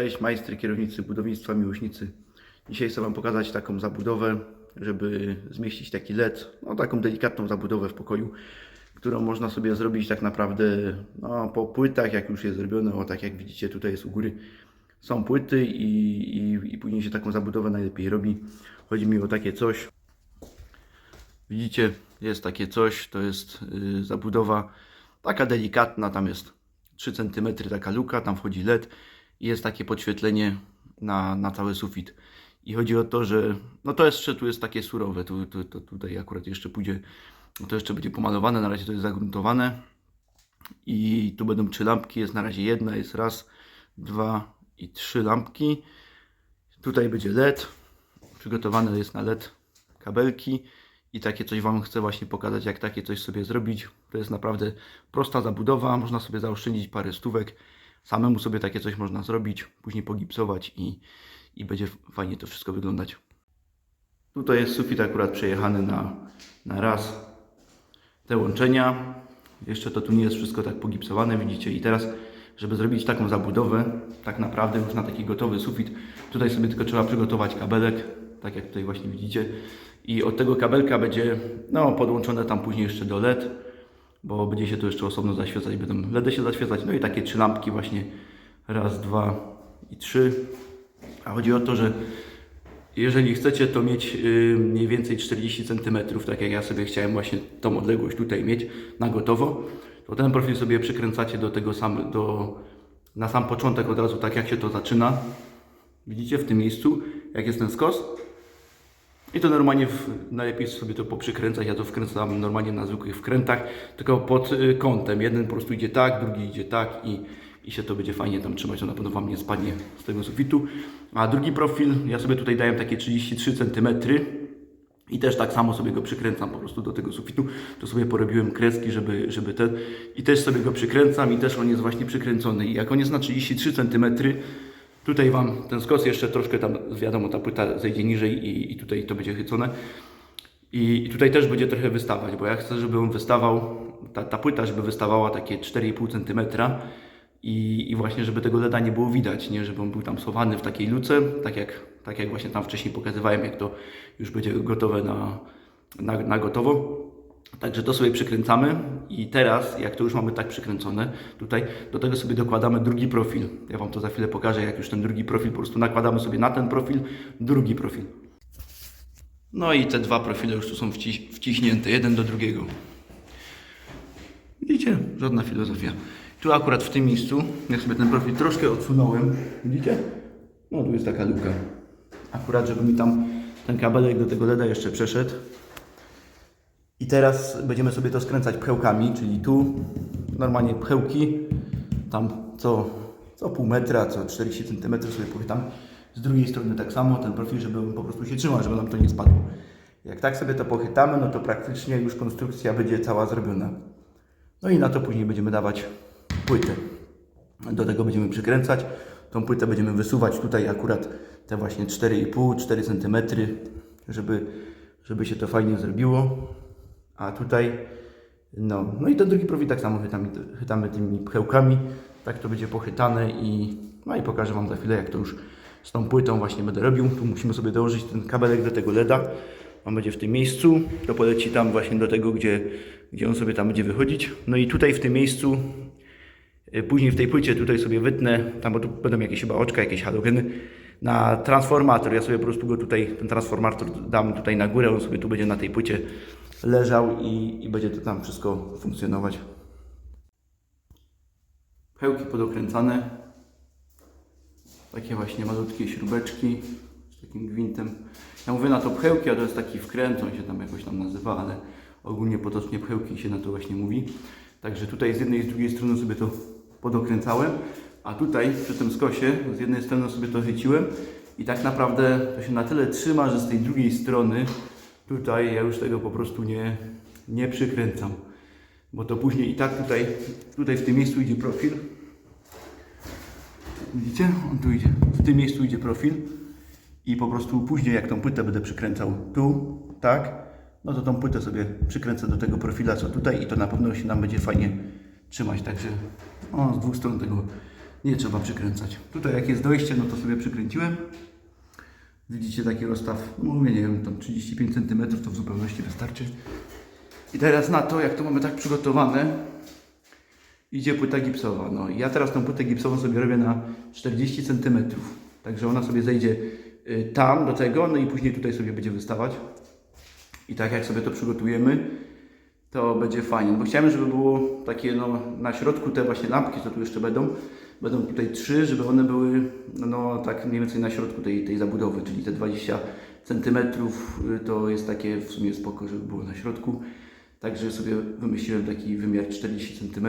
Cześć majstry, kierownicy budownictwa, miłośnicy. Dzisiaj chcę Wam pokazać taką zabudowę, żeby zmieścić taki LED, no taką delikatną zabudowę w pokoju, którą można sobie zrobić tak naprawdę no, po płytach, jak już jest zrobione, o tak jak widzicie tutaj jest u góry, są płyty i, i, i później się taką zabudowę najlepiej robi. Chodzi mi o takie coś. Widzicie, jest takie coś, to jest y, zabudowa taka delikatna, tam jest 3 cm taka luka, tam wchodzi LED jest takie podświetlenie na, na cały sufit. I chodzi o to, że no to jeszcze tu jest takie surowe, tu, tu, tutaj akurat jeszcze pójdzie, to jeszcze będzie pomalowane, na razie to jest zagruntowane. I tu będą trzy lampki, jest na razie jedna, jest raz, dwa i trzy lampki. Tutaj będzie LED, przygotowane jest na LED kabelki i takie coś Wam chcę właśnie pokazać, jak takie coś sobie zrobić. To jest naprawdę prosta zabudowa, można sobie zaoszczędzić parę stówek. Samemu sobie takie coś można zrobić, później pogipsować i, i będzie fajnie to wszystko wyglądać. Tutaj jest sufit akurat przejechany na, na raz te łączenia. Jeszcze to tu nie jest wszystko tak pogipsowane, widzicie. I teraz, żeby zrobić taką zabudowę, tak naprawdę już na taki gotowy sufit, tutaj sobie tylko trzeba przygotować kabelek, tak jak tutaj właśnie widzicie. I od tego kabelka będzie no, podłączone tam później jeszcze do LED, bo będzie się to jeszcze osobno zaświecać, będą LEDy się zaświecać. No i takie trzy lampki właśnie, raz, dwa i trzy. A chodzi o to, że jeżeli chcecie to mieć yy, mniej więcej 40 cm, tak jak ja sobie chciałem właśnie tą odległość tutaj mieć na gotowo, to ten profil sobie przykręcacie do tego sam, do, na sam początek od razu, tak jak się to zaczyna. Widzicie w tym miejscu, jak jest ten skos? I to normalnie w, najlepiej sobie to poprzykręcać. Ja to wkręcam normalnie na zwykłych wkrętach, tylko pod y, kątem. Jeden po prostu idzie tak, drugi idzie tak i, i się to będzie fajnie tam trzymać. To na pewno Wam nie spadnie z tego sufitu. A drugi profil, ja sobie tutaj dałem takie 33 cm i też tak samo sobie go przykręcam po prostu do tego sufitu. To sobie porobiłem kreski, żeby, żeby ten. I też sobie go przykręcam i też on jest właśnie przykręcony. I jak on jest na 33 cm, Tutaj Wam ten skos jeszcze troszkę tam, wiadomo, ta płyta zejdzie niżej i, i tutaj to będzie chycone. I, I tutaj też będzie trochę wystawać, bo ja chcę, żeby on wystawał, ta, ta płyta, żeby wystawała takie 4,5 cm i, i właśnie, żeby tego leda nie było widać, nie, żeby on był tam schowany w takiej luce, tak jak, tak jak właśnie tam wcześniej pokazywałem, jak to już będzie gotowe na, na, na gotowo. Także to sobie przykręcamy i teraz, jak to już mamy tak przykręcone tutaj, do tego sobie dokładamy drugi profil. Ja Wam to za chwilę pokażę, jak już ten drugi profil, po prostu nakładamy sobie na ten profil drugi profil. No i te dwa profile już tu są wciś wciśnięte, jeden do drugiego. Widzicie? Żadna filozofia. Tu akurat w tym miejscu, ja sobie ten profil troszkę odsunąłem, widzicie? No tu jest taka luka. Akurat, żeby mi tam ten kabelek do tego LEDa jeszcze przeszedł. I teraz będziemy sobie to skręcać pchełkami, czyli tu normalnie pchełki, tam co, co pół metra, co 40 cm sobie pochytam. Z drugiej strony tak samo, ten profil, żeby on po prostu się trzymał, żeby nam to nie spadło. Jak tak sobie to pochytamy, no to praktycznie już konstrukcja będzie cała zrobiona. No i na to później będziemy dawać płytę. Do tego będziemy przykręcać. Tą płytę będziemy wysuwać tutaj akurat te właśnie 4,5-4 cm, żeby, żeby się to fajnie zrobiło. A tutaj, no, no i ten drugi profil tak samo chytamy, chytamy tymi pchełkami. Tak to będzie pochytane i, no i pokażę Wam za chwilę, jak to już z tą płytą właśnie będę robił. Tu musimy sobie dołożyć ten kabelek do tego LEDa. On będzie w tym miejscu. To poleci tam właśnie do tego, gdzie, gdzie on sobie tam będzie wychodzić. No i tutaj w tym miejscu, y, później w tej płycie tutaj sobie wytnę, tam bo tu będą jakieś chyba oczka, jakieś halogeny, na transformator. Ja sobie po prostu go tutaj, ten transformator dam tutaj na górę, on sobie tu będzie na tej płycie leżał i, i będzie to tam wszystko funkcjonować. Pełki podokręcane. Takie właśnie malutkie śrubeczki z takim gwintem. Ja mówię na to pchełki, a to jest taki wkręt, on się tam jakoś tam nazywa, ale ogólnie potocznie pchełki się na to właśnie mówi. Także tutaj z jednej i z drugiej strony sobie to podokręcałem, a tutaj przy tym skosie z jednej strony sobie to chyciłem i tak naprawdę to się na tyle trzyma, że z tej drugiej strony tutaj ja już tego po prostu nie, nie przykręcam. Bo to później i tak tutaj, tutaj w tym miejscu idzie profil. Widzicie? On tu idzie. W tym miejscu idzie profil. I po prostu później jak tą płytę będę przykręcał tu, tak, no to tą płytę sobie przykręcę do tego profila co tutaj i to na pewno się nam będzie fajnie trzymać. Także z dwóch stron tego nie trzeba przykręcać. Tutaj jak jest dojście, no to sobie przykręciłem. Widzicie taki rozstaw, no mówię, nie wiem, tam 35 cm to w zupełności wystarczy. I teraz na to, jak to mamy tak przygotowane, idzie płyta gipsowa. No i ja teraz tą płytę gipsową sobie robię na 40 cm. Także ona sobie zejdzie y, tam do tego, no i później tutaj sobie będzie wystawać. I tak jak sobie to przygotujemy, to będzie fajnie. Bo chciałem, żeby było takie no, na środku te właśnie lampki, co tu jeszcze będą. Będą tutaj trzy, żeby one były tak mniej więcej na środku tej, tej zabudowy, czyli te 20 cm to jest takie w sumie spoko, żeby było na środku. Także sobie wymyśliłem taki wymiar 40 cm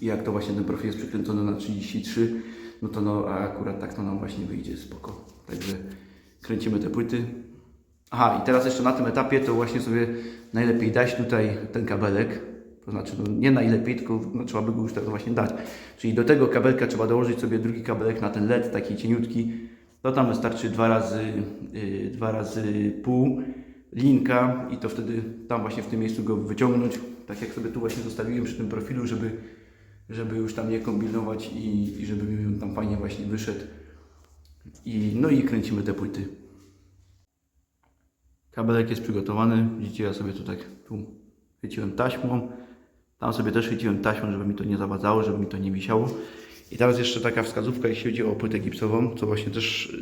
i jak to właśnie ten profil jest przykręcony na 33, no to no, a akurat tak to nam właśnie wyjdzie spoko. Także kręcimy te płyty. Aha, i teraz jeszcze na tym etapie to właśnie sobie najlepiej dać tutaj ten kabelek. To znaczy, no nie najlepiej, tylko no, trzeba by go już teraz właśnie dać. Czyli do tego kabelka trzeba dołożyć sobie drugi kabelek na ten LED, taki cieniutki. To tam wystarczy dwa razy, yy, dwa razy pół linka i to wtedy tam właśnie w tym miejscu go wyciągnąć. Tak jak sobie tu właśnie zostawiłem przy tym profilu, żeby, żeby już tam nie kombinować i, i żeby mi tam fajnie właśnie wyszedł. I, no i kręcimy te płyty. Kabelek jest przygotowany. Widzicie, ja sobie tu tak tu chyciłem taśmą. Tam sobie też chyciłem taśmą, żeby mi to nie zawadzało, żeby mi to nie wisiało. I teraz jeszcze taka wskazówka, jeśli chodzi o płytę gipsową, co właśnie też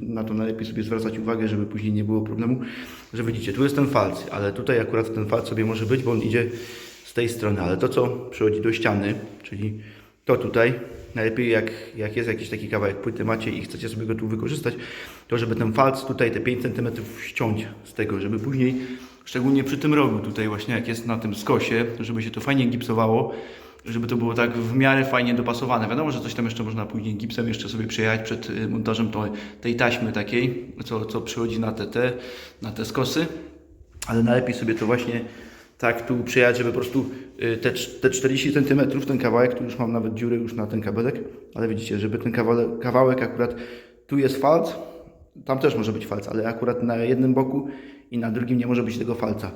yy, na to najlepiej sobie zwracać uwagę, żeby później nie było problemu, że widzicie, tu jest ten falc, ale tutaj akurat ten falc sobie może być, bo on idzie z tej strony, ale to co przychodzi do ściany, czyli to tutaj, najlepiej jak, jak jest jakiś taki kawałek płyty macie i chcecie sobie go tu wykorzystać, to żeby ten falc tutaj, te 5 cm ściąć z tego, żeby później, szczególnie przy tym rogu tutaj właśnie, jak jest na tym skosie, żeby się to fajnie gipsowało, żeby to było tak w miarę fajnie dopasowane. Wiadomo, że coś tam jeszcze można później gipsem jeszcze sobie przejechać przed y, montażem tej taśmy takiej, co, co przychodzi na te, te, na te skosy, ale najlepiej sobie to właśnie tak tu przejechać, żeby po prostu y, te, te 40 cm, ten kawałek, tu już mam nawet dziurę już na ten kabelek, ale widzicie, żeby ten kawałek, kawałek akurat, tu jest falc, tam też może być falc, ale akurat na jednym boku i na drugim nie może być tego falca.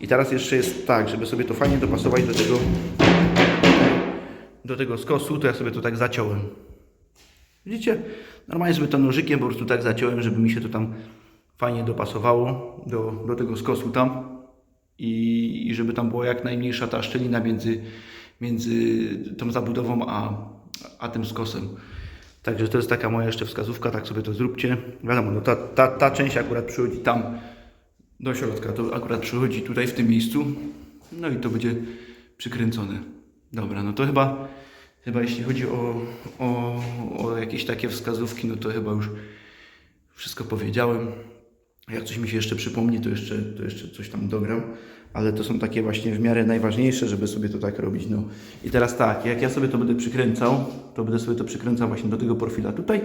I teraz jeszcze jest tak, żeby sobie to fajnie dopasować do tego, do tego skosu, to ja sobie to tak zaciąłem. Widzicie? Normalnie sobie to nożykiem po prostu tak zaciąłem, żeby mi się to tam fajnie dopasowało do, do tego skosu tam i, i żeby tam była jak najmniejsza ta szczelina między, między tą zabudową a, a tym skosem. Także to jest taka moja jeszcze wskazówka, tak sobie to zróbcie. Wiadomo, no ta, ta, ta część akurat przychodzi tam do środka, to akurat przychodzi tutaj w tym miejscu, no i to będzie przykręcone. Dobra, no to chyba, chyba jeśli chodzi o, o, o jakieś takie wskazówki, no to chyba już wszystko powiedziałem. Jak coś mi się jeszcze przypomni, to jeszcze, to jeszcze coś tam dogram, ale to są takie właśnie w miarę najważniejsze, żeby sobie to tak robić. No. I teraz tak, jak ja sobie to będę przykręcał, to będę sobie to przykręcał właśnie do tego profila tutaj,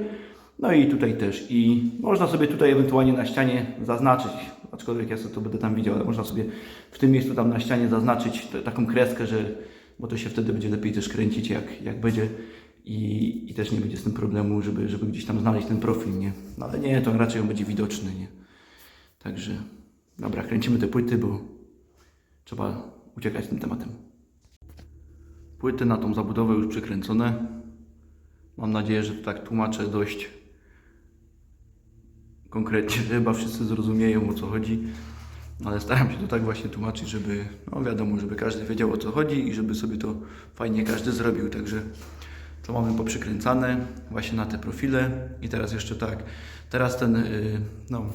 no i tutaj też. I można sobie tutaj ewentualnie na ścianie zaznaczyć, aczkolwiek ja sobie to będę tam widział, ale można sobie w tym miejscu tam na ścianie zaznaczyć taką kreskę, że, bo to się wtedy będzie lepiej też kręcić, jak, jak będzie. I, I też nie będzie z tym problemu, żeby, żeby gdzieś tam znaleźć ten profil, nie? No ale nie, to raczej on będzie widoczny, nie? Także, dobra, kręcimy te płyty, bo trzeba uciekać tym tematem. Płyty na tą zabudowę już przykręcone. Mam nadzieję, że to tak tłumaczę dość konkretnie, chyba wszyscy zrozumieją o co chodzi. Ale staram się to tak właśnie tłumaczyć, żeby, no wiadomo, żeby każdy wiedział o co chodzi i żeby sobie to fajnie każdy zrobił. Także to mamy poprzykręcane właśnie na te profile. I teraz jeszcze tak, teraz ten, yy, no,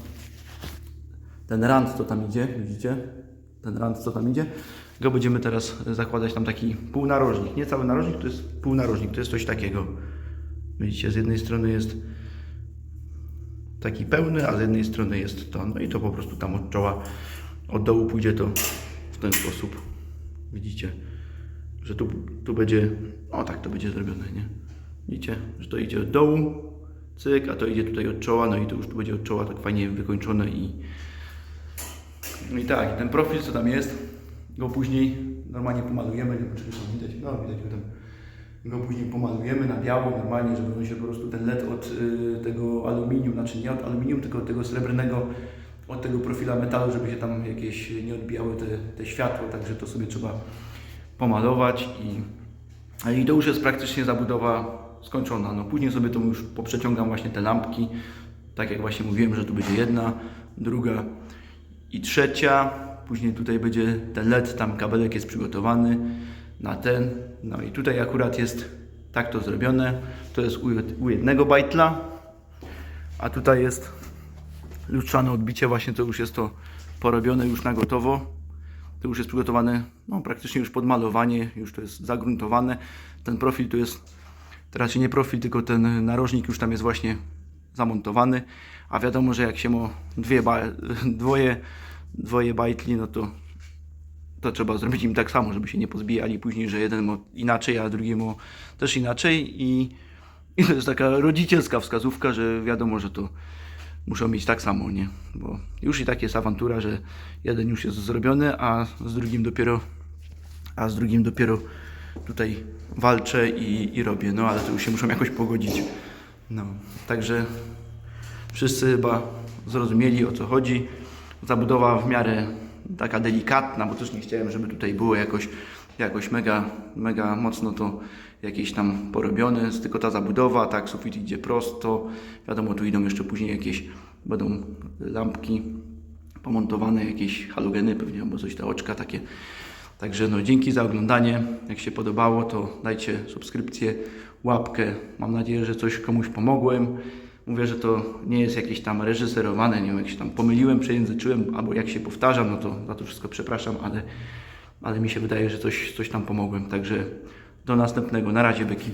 ten rand, co tam idzie, widzicie? Ten rand, co tam idzie, go będziemy teraz zakładać tam taki półnarożnik. Nie cały narożnik, to jest półnarożnik, to jest coś takiego. Widzicie, z jednej strony jest taki pełny, a z jednej strony jest to. No i to po prostu tam od czoła, od dołu pójdzie to w ten sposób. Widzicie, że tu, tu będzie, o tak to będzie zrobione, nie? Widzicie, że to idzie od dołu, cyk, a to idzie tutaj od czoła, no i to już tu będzie od czoła tak fajnie wykończone i no i tak, ten profil co tam jest, go później normalnie pomalujemy, nie wiem czy tam widać, no widać go tam, go później pomalujemy na biało normalnie, żeby on się po prostu ten LED od y, tego aluminium, znaczy nie od aluminium, tylko od tego srebrnego, od tego profila metalu, żeby się tam jakieś nie odbijały te, te światło, także to sobie trzeba pomalować i, I to już jest praktycznie zabudowa skończona. No później sobie to już poprzeciągam właśnie te lampki. Tak jak właśnie mówiłem, że tu będzie jedna, druga i trzecia. Później tutaj będzie ten LED, tam kabelek jest przygotowany na ten. No i tutaj akurat jest tak to zrobione. To jest u jed- u jednego bajtla, a tutaj jest lustrzane odbicie, właśnie to już jest to porobione już na gotowo. To już jest przygotowane no, praktycznie już pod malowanie, już to jest zagruntowane. Ten profil to jest, teraz nie profil, tylko ten narożnik już tam jest właśnie zamontowany. A wiadomo, że jak się ma dwie dwoje, dwoje bajtli, no to, to trzeba zrobić im tak samo, żeby się nie pozbijali później, że jeden inaczej, a drugi ma też inaczej. I, I to jest taka rodzicielska wskazówka, że wiadomo, że to muszą mieć tak samo, nie? Bo już i tak jest awantura, że jeden już jest zrobiony, a z drugim dopiero, a z drugim dopiero tutaj walczę i, i robię, no ale to już się muszą jakoś pogodzić. No, także wszyscy chyba zrozumieli o co chodzi. Zabudowa w miarę taka delikatna, bo też nie chciałem, żeby tutaj było jakoś, jakoś mega, mega mocno to jakieś tam porobione, tylko ta zabudowa, tak, sufit idzie prosto, wiadomo, tu idą jeszcze później jakieś, będą lampki pomontowane, jakieś halogeny pewnie, albo coś, te oczka takie. Także no, dzięki za oglądanie. Jak się podobało, to dajcie subskrypcję, łapkę. Mam nadzieję, że coś komuś pomogłem. Mówię, że to nie jest jakieś tam reżyserowane, nie wiem, jak się tam pomyliłem, przejęzyczyłem, albo jak się powtarzam, no to za to wszystko przepraszam, ale, ale mi się wydaje, że coś, coś tam pomogłem. Także do następnego. Na razie, Beki.